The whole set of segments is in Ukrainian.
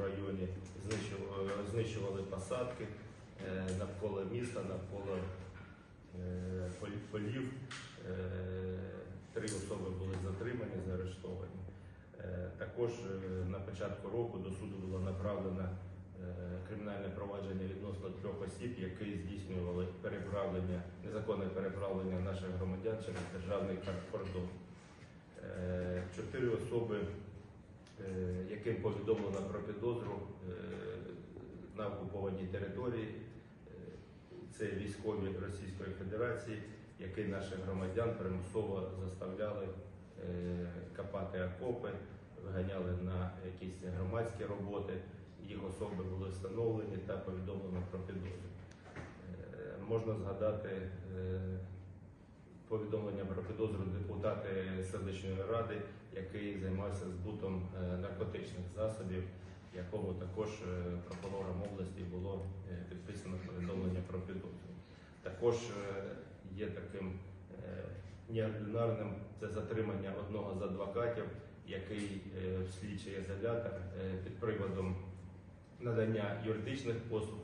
районі знищували, знищували посадки е, навколо міста, навколо е, полів. Е, Три особи були затримані, заарештовані. Е, Також е, на початку року до суду було направлено е, кримінальне провадження відносно трьох осіб, які здійснювали переправлення, незаконне переправлення наших громадян через державний кордон. Е, Чотири особи, е, яким повідомлено про підозру е, на окупованій території, е, це військові Російської Федерації, які наших громадян примусово заставляли е, копати окопи, виганяли на якісь громадські роботи. Їх особи були встановлені та повідомлено про підозру. Е, Можна згадати е, повідомлення про підозру депутати селищної ради, який займався збутом е, наркотичних засобів, якому також е, прокурором області було е, підписано повідомлення про підозру. Також є таким неординарним це затримання одного з адвокатів, який в слідчий ізолятор під приводом надання юридичних послуг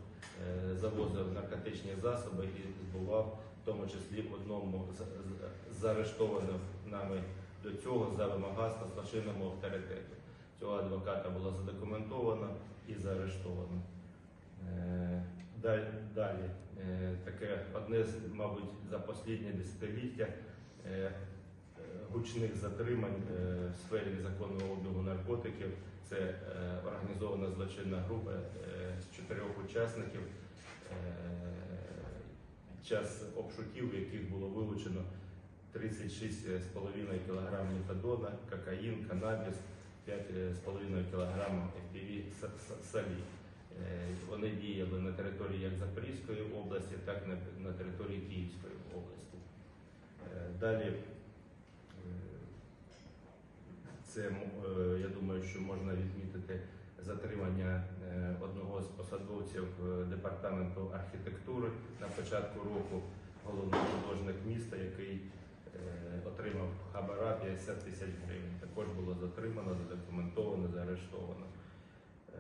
завозив наркотичні засоби і збував, в тому числі одному з з- заарештованих нами до цього за вимагацтво злочинному авторитету. Цього адвоката було задокументовано і заарештовано. Е, Далі, е, таке одне з, мабуть, за останнє десятиліття е, гучних затримань в сфері незаконного обігу наркотиків. Це організована злочинна група з чотирьох учасників. Час обшуків, в яких було вилучено 36,5 кг метадона, кокаїн, канабіс, 5,5 кг FPV с- солі. Е, Вони діяли на території як Запорізької області, так і на, території Київської області. Е, Далі е, це е, я думаю, що можна відмітити затримання посадовців е, департаменту архітектури на початку року, головний художник міста, який е, отримав хабара 50 тисяч гривень. Також було затримано, задокументовано, заарештовано. Е,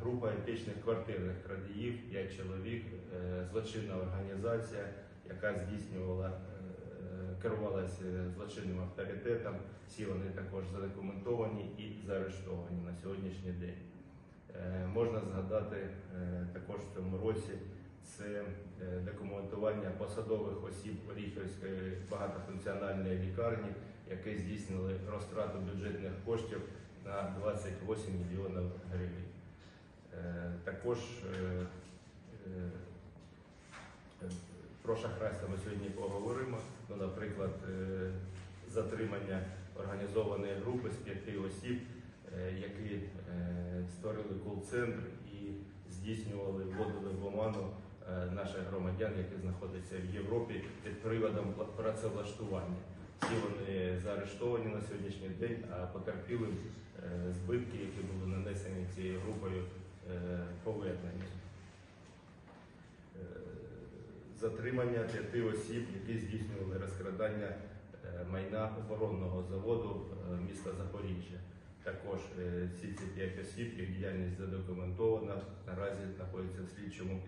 Група етичних квартирних крадіїв, 5 чоловік, злочинна організація, яка здійснювала, керувалася злочинним авторитетом. Всі вони також задокументовані і заарештовані на сьогоднішній день. Е, Можна згадати е, також в цьому році це е, документування посадових осіб Оріхівської багатофункціональної лікарні, які здійснили розтрату бюджетних коштів на 28 мільйонів гривень. Також про шахрайство ми сьогодні поговоримо. Ну, наприклад, затримання організованої групи з п'яти осіб, які створили кол-центр і здійснювали, вводили в оману е, наших громадян, які знаходяться в Європі під приводом працевлаштування. Всі вони заарештовані на сьогоднішній день, а потерпіли е, збитки, які були нанесені цією групою, е, повернені. Е, Затримання п'яти осіб, які здійснювали розкрадання майна оборонного заводу міста. Також е, всі ці п'ять осіб, їх діяльність задокументована, наразі знаходяться в слідчому